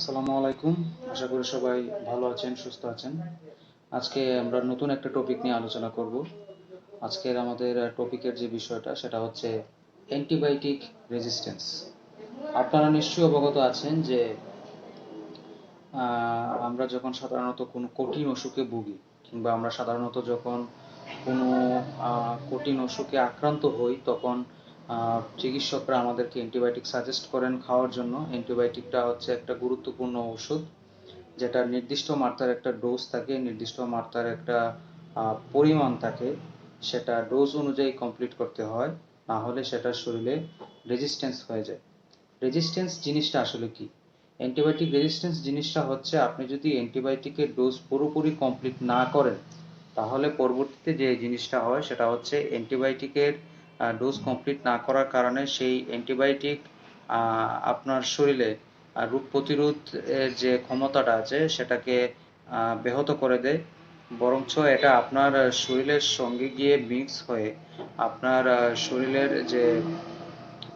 আসসালামু আলাইকুম। আশা করি সবাই ভালো আছেন, সুস্থ আছেন। আজকে আমরা নতুন একটা টপিক নিয়ে আলোচনা করব। আজকের আমাদের টপিকের যে বিষয়টা, সেটা হচ্ছে অ্যান্টিবায়োটিক রেজিস্ট্যান্স আপনারা নিশ্চয়ই অবগত আছেন যে আমরা যখন সাধারণত কোনো কঠিন অসুখে ভুগি, কিংবা আমরা সাধারণত যখন কোনো কঠিন অসুখে আক্রান্ত হই, তখন চিকিৎসকরা আমাদেরকে অ্যান্টিবায়োটিক সাজেস্ট করেন খাওয়ার জন্য। অ্যান্টিবায়োটিকটা হচ্ছে একটা গুরুত্বপূর্ণ ওষুধ, যেটা নির্দিষ্ট মাত্রার একটা ডোজ থাকে, নির্দিষ্ট মাত্রার একটা পরিমাণ থাকে, সেটা ডোজ অনুযায়ী কমপ্লিট করতে হয়, না হলে সেটা শরীরে রেজিস্ট্যান্স হয়ে যায়। রেজিস্ট্যান্স জিনিসটা আসলে কি? অ্যান্টিবায়োটিক রেজিস্ট্যান্স জিনিসটা হচ্ছে আপনি যদি অ্যান্টিবায়োটিকের ডোজ পুরোপুরি কমপ্লিট না করেন, তাহলে পরবর্তীতে যে জিনিসটা হয়, সেটা হচ্ছে অ্যান্টিবায়োটিকের ডোজ কমপ্লিট না করার কারণে সেই অ্যান্টিবায়োটিক আপনার শরীরে রোগ প্রতিরোধ যে ক্ষমতাটা আছে সেটাকে ব্যাহত করে দেয়। বরঞ্চ এটা আপনার শরীরের সঙ্গে গিয়ে মিক্স হয়ে আপনার শরীরের যে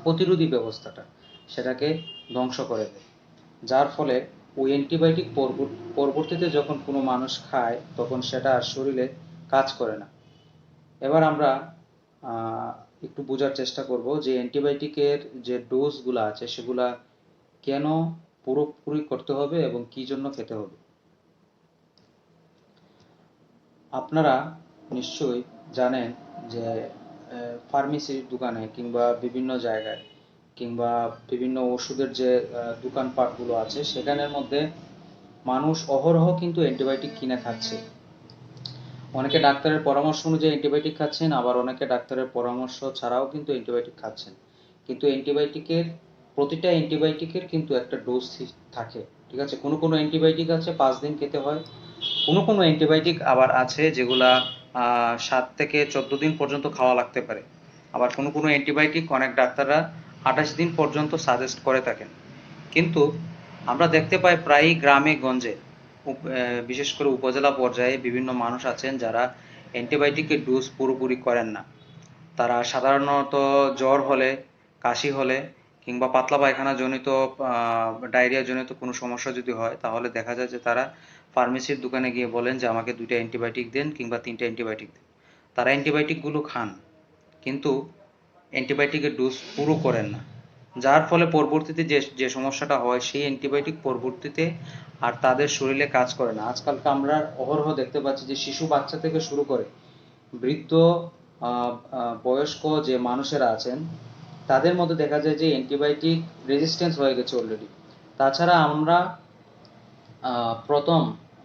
প্রতিরোধী ব্যবস্থাটা সেটাকে ধ্বংস করে দেয়। যার ফলে ওই অ্যান্টিবায়োটিক পরবর্তীতে যখন কোনো মানুষ খায় তখন সেটা আর শরীরে কাজ করে না। এবার আমরা একটু বোঝার চেষ্টা করব যে অ্যান্টিবায়োটিকের যে ডোজগুলো আছে, সেগুলা কেন পুরোপুরি করতে হবে এবং কি জন্য খেতে হবে? আপনারা নিশ্চয়ই জানেন যে ফার্মেসির দোকানে কিংবা বিভিন্ন জায়গায় কিংবা বিভিন্ন ওষুধের যে দোকানপাটগুলো আছে, সেখানের মধ্যে মানুষ অহরহ কিন্তু অ্যান্টিবায়োটিক কিনে খাচ্ছে। অনেকে ডাক্তারের পরামর্শ অনুযায়ী অ্যান্টিবায়োটিক খাচ্ছেন, আবার অনেকে ডাক্তারের পরামর্শ ছাড়াও কিন্তু অ্যান্টিবায়োটিক খাচ্ছেন। কিন্তু অ্যান্টিবায়োটিকের প্রতিটা অ্যান্টিবায়োটিকের কিন্তু একটা ডোজ থাকে, ঠিক আছে? কোনো কোনো অ্যান্টিবায়োটিক আছে, পাঁচ দিন খেতে হয়। কোনো কোনো অ্যান্টিবায়োটিক আবার আছে যেগুলা সাত থেকে চোদ্দ দিন পর্যন্ত খাওয়া লাগতে পারে। আবার কোনো কোনো অ্যান্টিবায়োটিক অনেক ডাক্তাররা আঠাশ দিন পর্যন্ত সাজেস্ট করে থাকেন। কিন্তু আমরা দেখতে পাই প্রায়ই গ্রামে, গঞ্জে বিশেষ করে উপজেলা পর্যায়ে বিভিন্ন মানুষ আছেন যারা অ্যান্টিবায়োটিকের ডোজ পুরোপুরি করেন না। তারা সাধারণত জ্বর হলে, কাশি হলে কিংবা পাতলা পায়খানা জনিত ডায়রিয়া জনিত কোনো সমস্যা যদি হয়, তাহলে দেখা যায় যে তারা ফার্মেসির দোকানে গিয়ে বলেন যে, আমাকে দুইটা অ্যান্টিবায়োটিক দেন কিংবা তিনটা অ্যান্টিবায়োটিক দেন। তারা অ্যান্টিবায়োটিকগুলো খান, কিন্তু অ্যান্টিবায়োটিকের ডোজ পুরো করেন না। যার ফলে পরবর্তীতে যে যে সমস্যাটা হয়, সেই অ্যান্টিবায়োটিক পরবর্তীতে আর তাদের শরীরে কাজ করে না। আজকালকে আমরা অহরহ দেখতে পাচ্ছি যে শিশু বাচ্চা থেকে শুরু করে বৃদ্ধ বয়স্ক যে মানুষেরা আছেন, তাদের মধ্যে দেখা যায় যে অ্যান্টিবায়োটিক রেজিস্ট্যান্স হয়ে গেছে অলরেডি তাছাড়া আমরা প্রথম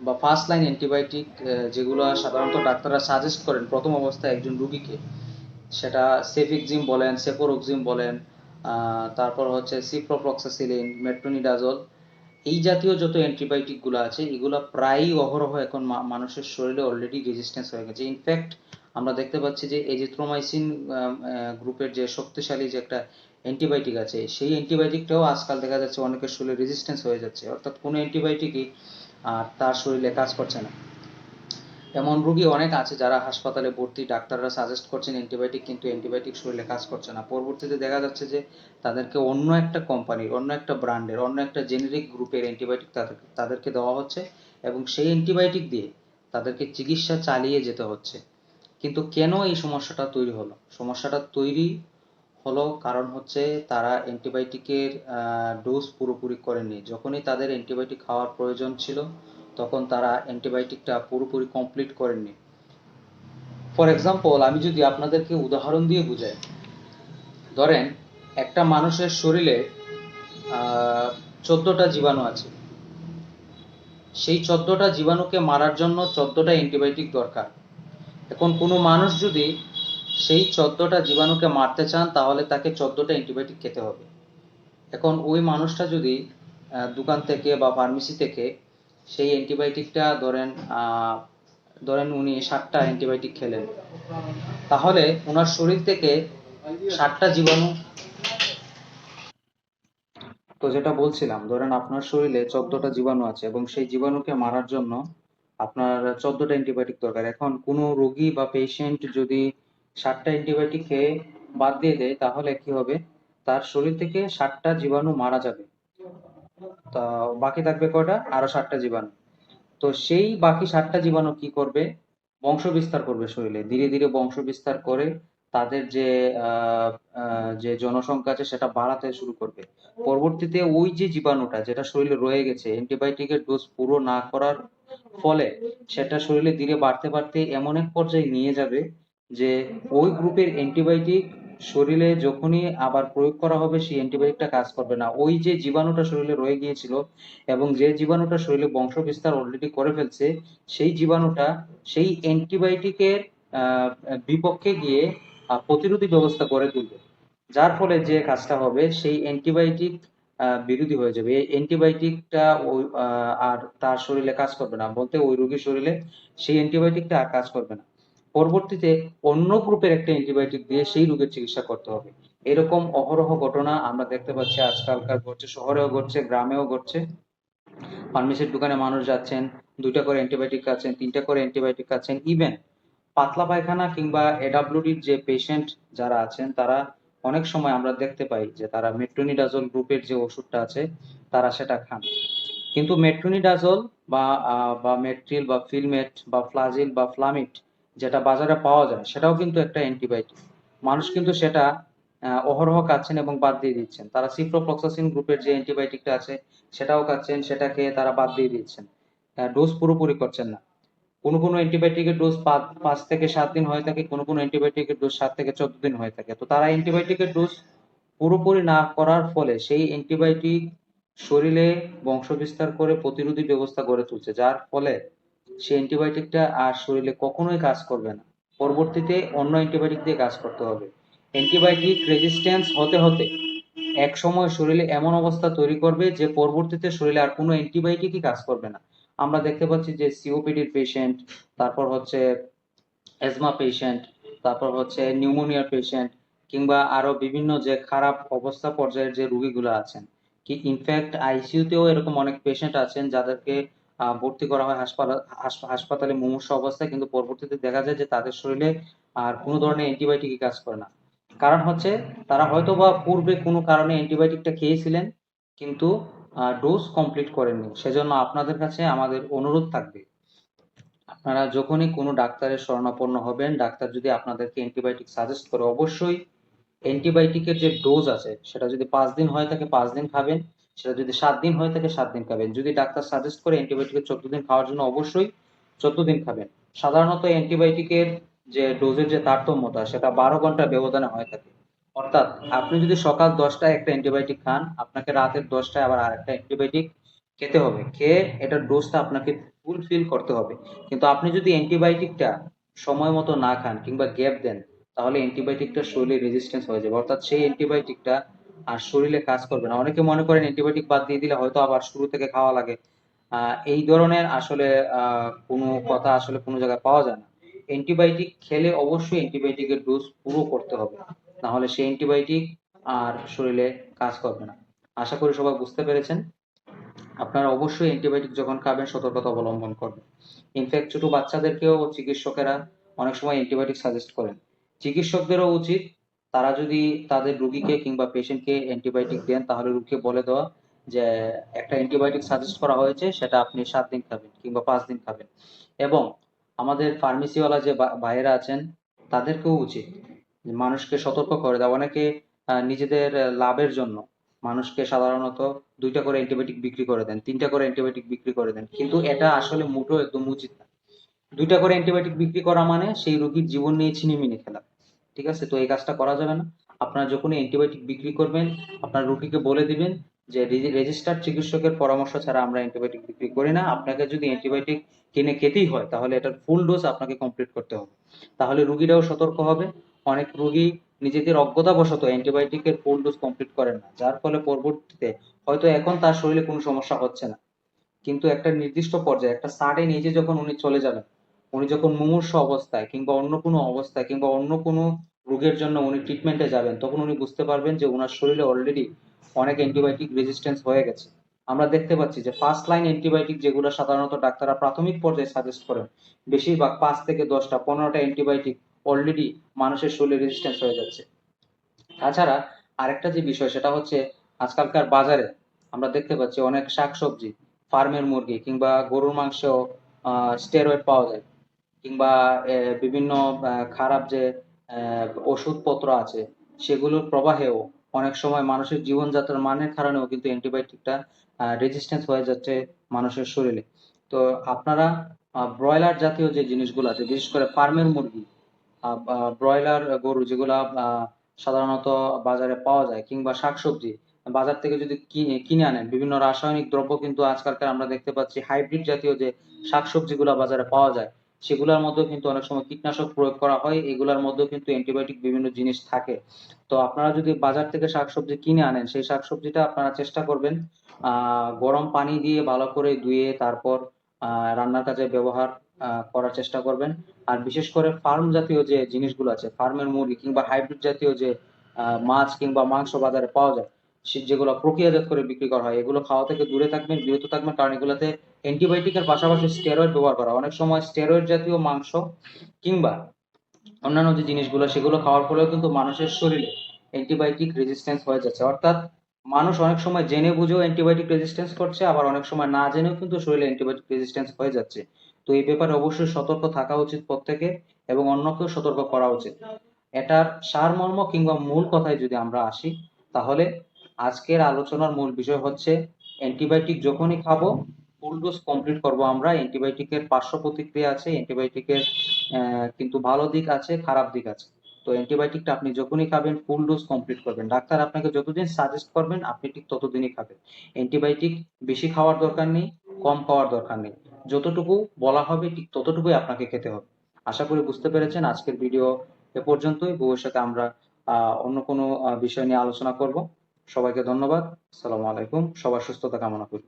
বা ফার্স্ট লাইন অ্যান্টিবায়োটিক যেগুলো সাধারণত ডাক্তাররা সাজেস্ট করেন প্রথম অবস্থায় একজন রুগীকে, সেটা সেফিকজিম বলেন, সেফোরোক্সিম বলেন তারপর হচ্ছে সিপ্রোফ্লক্সাসিলিন মেট্রোনিডাজল এই জাতীয় যত অ্যান্টিবায়োটিকগুলো আছে, এগুলো প্রায়ই অহরহ এখন মানুষের শরীরে অলরেডি রেজিস্ট্যান্স হয়ে গেছে। ইনফ্যাক্ট আমরা দেখতে পাচ্ছি যে এজিথ্রোমাইসিন গ্রুপের যে শক্তিশালী যে একটা অ্যান্টিবায়োটিক আছে, সেই অ্যান্টিবায়োটিকটাও আজকাল দেখা যাচ্ছে অনেকের শরীরে রেজিস্ট্যান্স হয়ে যাচ্ছে। অর্থাৎ কোনো অ্যান্টিবায়োটিকই আর তার শরীরে কাজ করছে না। এমন রোগী অনেক আছে যারা হাসপাতালে ভর্তি, ডাক্তাররা সাজেস্ট করছেন অ্যান্টিবায়োটিক কিন্তু অ্যান্টিবায়োটিক শরীরে কাজ করছে না। পরবর্তীতে দেখা যাচ্ছে যে তাদেরকে অন্য একটা কোম্পানির অন্য একটা ব্র্যান্ডের অন্য একটা জেনেরিক গ্রুপের অ্যান্টিবায়োটিক তাদেরকে তাদেরকে দেওয়া হচ্ছে এবং সেই অ্যান্টিবায়োটিক দিয়ে তাদেরকে চিকিৎসা চালিয়ে যেতে হচ্ছে। কিন্তু কেন এই সমস্যাটা তৈরি হলো? সমস্যাটা তৈরি হলো কারণ হচ্ছে তারা অ্যান্টিবায়োটিকের ডোজ পুরোপুরি করেনি যখনই তাদের অ্যান্টিবায়োটিক খাওয়ার প্রয়োজন ছিল তখন তারা অ্যান্টিবায়োটিকটা পুরোপুরি কমপ্লিট করেননি। ফর এক্সাম্পল আমি যদি আপনাদেরকে উদাহরণ দিয়ে বুঝাই। ধরেন, একটা মানুষের শরীরে চোদ্দটা জীবাণু আছে। সেই চোদ্দটা জীবাণুকে মারার জন্য চোদ্দটা অ্যান্টিবায়োটিক দরকার। এখন কোনো মানুষ যদি সেই চোদ্দটা জীবাণুকে মারতে চান, তাহলে তাকে চোদ্দটা অ্যান্টিবায়োটিক খেতে হবে। এখন ওই মানুষটা যদি দোকান থেকে বা ফার্মেসি থেকে সেই অ্যান্টিবায়োটিকটা ধরেন ধরেন উনি সাতটা অ্যান্টিবায়োটিক খেলেন। তাহলে ওনার শরীর থেকে সাতটা জীবাণু। তো যেটা বলছিলাম, ধরেন আপনার শরীরে চোদ্দটা জীবাণু আছে এবং সেই জীবাণুকে মারার জন্য আপনার চোদ্দটা অ্যান্টিবায়োটিক দরকার। এখন কোনো রোগী বা পেশেন্ট যদি সাতটা অ্যান্টিবায়োটিক খেয়ে বাদ দিয়ে দেয়, তাহলে কি হবে? তার শরীর থেকে সাতটা জীবাণু মারা যাবে। তা বাকি থাকবে কয়টা? আরও সাতটা জীবাণু। তো সেই বাকি সাতটা জীবাণু কি করবে? বংশ বিস্তার করবে শরীরে। ধীরে ধীরে বংশ বিস্তার করে তাদের যে যে জনসংখ্যা আছে সেটা বাড়াতে শুরু করবে। পরবর্তীতে ওই যে জীবাণুটা যেটা শরীরে রয়ে গেছে, অ্যান্টিবায়োটিকের ডোজ পুরো না করার ফলে সেটা শরীরে ধীরে বাড়তে বাড়তে এমন এক পর্যায়ে নিয়ে যাবে যে ওই গ্রুপের অ্যান্টিবায়োটিক শরীরে যখনই আবার প্রয়োগ করা হবে, সেই অ্যান্টিবায়োটিকটা কাজ করবে না। ওই যে জীবাণুটা শরীরে রয়ে গিয়েছিল এবং যে জীবাণুটা শরীরে বংশ বিস্তার অলরেডি করে ফেলছে, সেই জীবাণুটা সেই অ্যান্টিবায়োটিকের বিপক্ষে গিয়ে প্রতিরোধী ব্যবস্থা গড়ে তুলবে। যার ফলে যে কাজটা হবে, সেই অ্যান্টিবায়োটিক বিরোধী হয়ে যাবে। এই অ্যান্টিবায়োটিকটা আর তার শরীরে কাজ করবে না। বলতে ওই রোগীর শরীরে সেই অ্যান্টিবায়োটিকটা আর কাজ করবে না। পরবর্তীতে অন্য গ্রুপের একটা অ্যান্টিবায়োটিক দিয়ে সেই রোগের চিকিৎসা করতে হবে। এরকম অহরহ ঘটনা আমরা দেখতে পাচ্ছি আজকালকার ঘটছে, শহরেও ঘটছে, গ্রামেও ঘটছে। ফার্মেসির দোকানে মানুষ যাচ্ছেন, দুইটা করে অ্যান্টিবায়োটিক খাচ্ছেন, তিনটা করে অ্যান্টিবায়োটিক খাচ্ছেন। ইভেন পাতলা পায়খানা কিংবা এডাব্লিউডির যে পেশেন্ট যারা আছেন, তারা অনেক সময় আমরা দেখতে পাই যে তারা মেট্রোনিডাজল গ্রুপের যে ওষুধটা আছে, তারা সেটা খান। কিন্তু মেট্রোনিডাজল বা বা মেট্রিল বা ফিলমেট বা ফ্লাজিল বা ফ্লামিট যেটা বাজারে পাওয়া যায়, সেটাও কিন্তু একটা অ্যান্টিবায়োটিক মানুষ কিন্তু সেটা অহরহ খাচ্ছেন এবং বাদ দিয়ে দিচ্ছেন। তারা সিপ্রোফ্লক্সাসিন গ্রুপের যে অ্যান্টিবায়োটিকটা আছে, সেটাও খাচ্ছেন, সেটা খেয়ে তারা বাদ দিয়ে দিচ্ছেন। ডোজ পুরোপুরি করছেন না। কোনো কোনো অ্যান্টিবায়োটিকের ডোজ পাঁচ থেকে সাত দিন হয়ে থাকে, কোনো কোনো অ্যান্টিবায়োটিকের ডোজ সাত থেকে চোদ্দ দিন হয়ে থাকে। তো তারা অ্যান্টিবায়োটিকের ডোজ পুরোপুরি না করার ফলে সেই অ্যান্টিবায়োটিক শরীরে বংশ বিস্তার করে প্রতিরোধী ব্যবস্থা গড়ে তুলছে। যার ফলে সেই অ্যান্টিবায়োটিকটা আর শরীরে কখনোই কাজ করবে না। পরবর্তীতে অন্য অ্যান্টিবায়োটিক দিয়ে কাজ করতে হবে। অ্যান্টিবায়োটিক রেজিস্ট্যান্স হতে হতে এক সময় শরীরে এমন অবস্থা তৈরি করবে যে পরবর্তীতে শরীরে আর কোনো অ্যান্টিবায়োটিকই কাজ করবে না। আমরা দেখতে পাচ্ছি যে সিওপিডির পেশেন্ট তারপর হচ্ছে অ্যাজমা পেশেন্ট তারপর হচ্ছে নিউমোনিয়ার পেশেন্ট কিংবা আরও বিভিন্ন যে খারাপ অবস্থা পর্যায়ের যে রোগীগুলো আছেন। কি ইনফ্যাক্ট আইসিইউতেও এরকম অনেক পেশেন্ট আছেন যাদেরকে ভর্তি করা হয় হাসপাতাল, হাস- হাসপাতালে মুমূর্ষ অবস্থায়, কিন্তু পরবর্তীতে দেখা যায় যে তাদের শরীরে আর কোনো ধরনের অ্যান্টিবায়োটিকই কাজ করে না। কারণ হচ্ছে, তারা হয়তো বা পূর্বে কোনো কারণে অ্যান্টিবায়োটিকটা খেয়েছিলেন, কিন্তু ডোজ কমপ্লিট করেননি। সেজন্য আপনাদের কাছে আমাদের অনুরোধ থাকবে, আপনারা যখনই কোনো ডাক্তারের শরণাপন্ন হবেন, ডাক্তার যদি আপনাদেরকে অ্যান্টিবায়োটিক সাজেস্ট করে, অবশ্যই অ্যান্টিবায়োটিকের যে ডোজ আছে, সেটা যদি পাঁচ দিন হয় থাকে পাঁচ দিন খাবেন। সেটা যদি সাত দিন হয়ে থাকে, সাত দিন খাবেন। যদি ডাক্তার সাজেস্ট করে অ্যান্টিবায়োটিকের চোদ্দ দিন খাওয়ার জন্য অবশ্যই চোদ্দ দিন খাবেন। সাধারণত অ্যান্টিবায়োটিকের যে ডোজের যে তারতম্যতা সেটা বারো ঘণ্টার ব্যবধানে হয়ে থাকে। অর্থাৎ আপনি যদি সকাল দশটায় একটা অ্যান্টিবায়োটিক খান, আপনাকে রাতের দশটায় আবার আরেকটা অ্যান্টিবায়োটিক খেতে হবে। খেয়ে এটার ডোজটা আপনাকে ফুলফিল করতে হবে। কিন্তু আপনি যদি অ্যান্টিবায়োটিকটা সময় মতো না খান কিংবা গ্যাপ দেন, তাহলে অ্যান্টিবায়োটিকটা শরীরে রেজিস্ট্যান্স হয়ে যাবে। অর্থাৎ সেই অ্যান্টিবায়োটিকটা আর শরীরে কাজ করবে না। অনেকে মনে করেন অ্যান্টিবায়োটিক বাদ দিয়ে দিলে হয়তো আবার শুরু থেকে খাওয়া লাগে। এই ধরনের আসলে কোনো কথা আসলে কোনো জায়গায় পাওয়া যায় না। অ্যান্টিবায়োটিক খেলে অবশ্যই অ্যান্টিবায়োটিকের ডোজ পুরো করতে হবে। না হলে সেই অ্যান্টিবায়োটিক আর শরীরে কাজ করবে না। আশা করি সবাই বুঝতে পেরেছেন। আপনারা অবশ্যই অ্যান্টিবায়োটিক যখন খাবেন, সতর্কতা অবলম্বন করবেন। ইনফ্যাক্ট ছোট বাচ্চাদেরকেও চিকিৎসকেরা অনেক সময় অ্যান্টিবায়োটিক সাজেস্ট করেন। চিকিৎসকদেরও উচিত তারা যদি তাদের রোগীকে কিংবা পেশেন্টকে অ্যান্টিবায়োটিক দেন, তাহলে রোগীকে বলে দেওয়া যে, একটা অ্যান্টিবায়োটিক সাজেস্ট করা হয়েছে, সেটা আপনি সাত দিন খাবেন কিংবা পাঁচ দিন খাবেন। এবং আমাদের ফার্মেসিওয়ালা যে ভাইয়েরা আছেন, তাদেরকেও উচিত মানুষকে সতর্ক করে দেওয়া। অনেকে নিজেদের লাভের জন্য মানুষকে সাধারণত দুইটা করে অ্যান্টিবায়োটিক বিক্রি করে দেন, তিনটা করে অ্যান্টিবায়োটিক বিক্রি করে দেন। কিন্তু এটা আসলে মোটেও একদম উচিত না। দুইটা করে অ্যান্টিবায়োটিক বিক্রি করা মানে সেই রোগীর জীবন নিয়ে ছিনিমিনি খেলা। ঠিক আছে? তো এই কাজটা করা যাবে না। আপনারা যখনই অ্যান্টিবায়োটিক বিক্রি করবেন, আপনার রোগীকে বলে দিবেন যে রেজিস্টার্ড চিকিৎসকের পরামর্শ ছাড়া আমরা অ্যান্টিবায়োটিক বিক্রি করি না। আপনাকে যদি অ্যান্টিবায়োটিক কিনে খেতেই হয়, তাহলে এটার ফুল ডোজ আপনাকে কমপ্লিট করতে হবে। তাহলে রোগীরাও সতর্ক হবে। অনেক রোগী নিজেদের অজ্ঞতাবশত অ্যান্টিবায়োটিকের ফুল ডোজ কমপ্লিট করেন না। যার ফলে পরবর্তীতে হয়তো এখন তার শরীরে কোনো সমস্যা হচ্ছে না। কিন্তু একটা নির্দিষ্ট পর্যায়ে, একটা সার্টেন এজে যখন উনি চলে যাবেন উনি যখন মুমূর্ষ অবস্থায় কিংবা অন্য কোনো অবস্থায় কিংবা অন্য কোনো রোগের জন্য উনি ট্রিটমেন্টে যাবেন, তখন উনি বুঝতে পারবেন যে ওনার শরীরে অলরেডি অনেক অ্যান্টিবায়োটিক রেজিস্ট্যান্স হয়ে গেছে। আমরা দেখতে পাচ্ছি যে ফার্স্ট লাইন অ্যান্টিবায়োটিক যেগুলো সাধারণত ডাক্তাররা প্রাথমিক পর্যায়ে সাজেস্ট করেন, বেশিরভাগ পাঁচ থেকে দশটা, পনেরোটা অ্যান্টিবায়োটিক অলরেডি মানুষের শরীরে রেজিস্ট্যান্স হয়ে যাচ্ছে। তাছাড়া আরেকটা যে বিষয় সেটা হচ্ছে আজকালকার বাজারে আমরা দেখতে পাচ্ছি অনেক শাকসবজি ফার্মের মুরগি কিংবা গরুর মাংস স্টেরয়েড পাওয়া যায়। কিংবা বিভিন্ন খারাপ যে ওষুধপত্র আছে, সেগুলোর প্রবাহেও অনেক সময় মানুষের জীবনযাত্রার মানের কারণেও কিন্তু অ্যান্টিবায়োটিকটা রেজিস্ট্যান্স হয়ে যাচ্ছে মানুষের শরীরে। তো আপনারা ব্রয়লার জাতীয় যে জিনিসগুলো আছে, বিশেষ করে ফার্মের মুরগি ব্রয়লার গরু যেগুলা সাধারণত বাজারে পাওয়া যায়, কিংবা শাকসবজি, বাজার থেকে যদি কিনে আনেন, বিভিন্ন রাসায়নিক দ্রব্য কিন্তু আজকালকার আমরা দেখতে পাচ্ছি, হাইব্রিড জাতীয় যে শাকসবজিগুলো বাজারে পাওয়া যায় সেগুলোর মধ্যেও কিন্তু অনেক সময় কীটনাশক প্রয়োগ করা হয়, এগুলোর মধ্যেও কিন্তু অ্যান্টিবায়োটিক বিভিন্ন জিনিস থাকে। তো আপনারা যদি বাজার থেকে শাকসবজি কিনে আনেন, সেই শাকসবজিটা আপনারা চেষ্টা করবেন গরম পানি দিয়ে ভালো করে ধুয়ে তারপর রান্নার কাজে ব্যবহার করার চেষ্টা করবেন। আর বিশেষ করে ফার্ম জাতীয় যে জিনিসগুলো আছে, ফার্মের মুরগি কিংবা হাইব্রিড জাতীয় যে মাছ কিংবা মাংস বাজারে পাওয়া যায় যেগুলো প্রক্রিয়াজাত করে বিক্রি করা হয়, এগুলো খাওয়া থেকে দূরে থাকবেন, বিরত থাকবেন, কারণ এগুলোতে অ্যান্টিবায়োটিকের পাশাপাশি স্টেরয়েড ব্যবহার করা অনেক সময় স্টেরয়েড জাতীয় মাংস কিংবা অন্যান্য যে জিনিসগুলো, সেগুলো খাওয়ার ফলেও কিন্তু মানুষের শরীরে অ্যান্টিবায়োটিক রেজিস্ট্যান্স হয়ে যাচ্ছে। অর্থাৎ মানুষ অনেক সময় জেনে বুঝেও অ্যান্টিবায়োটিক রেজিস্ট্যান্স করছে, আবার অনেক সময় না জেনেও কিন্তু শরীরে অ্যান্টিবায়োটিক রেজিস্ট্যান্স হয়ে যাচ্ছে। তো এই ব্যাপারে অবশ্যই সতর্ক থাকা উচিত প্রত্যেকে এবং অন্যকেও সতর্ক করা উচিত। এটার সারমর্ম কিংবা মূল কথায় যদি আমরা আসি, তাহলে আজকের আলোচনার মূল বিষয় হচ্ছে অ্যান্টিবায়োটিক যখনই খাব, ফুল ডোজ কমপ্লিট করব আমরা। অ্যান্টিবায়োটিকের পার্শ্ব প্রতিক্রিয়া আছে, অ্যান্টিবায়োটিকের কিন্তু ভালো দিক আছে, খারাপ দিক আছে। তো অ্যান্টিবায়োটিকটা আপনি যখনই খাবেন, ফুল ডোজ কমপ্লিট করবেন। ডাক্তার আপনাকে যতদিন সাজেস্ট করবেন, আপনি ঠিক ততদিনই খাবেন। অ্যান্টিবায়োটিক বেশি খাওয়ার দরকার নেই, কম খাওয়ার দরকার নেই। যতটুকু বলা হবে, ঠিক ততটুকুই আপনাকে খেতে হবে। আশা করি বুঝতে পেরেছেন, আজকের ভিডিও এ পর্যন্তই। ভবিষ্যতে আমরা অন্য কোনো বিষয় নিয়ে আলোচনা করব। সবাইকে ধন্যবাদ। আসসালামু আলাইকুম। সবার সুস্থতা কামনা করি।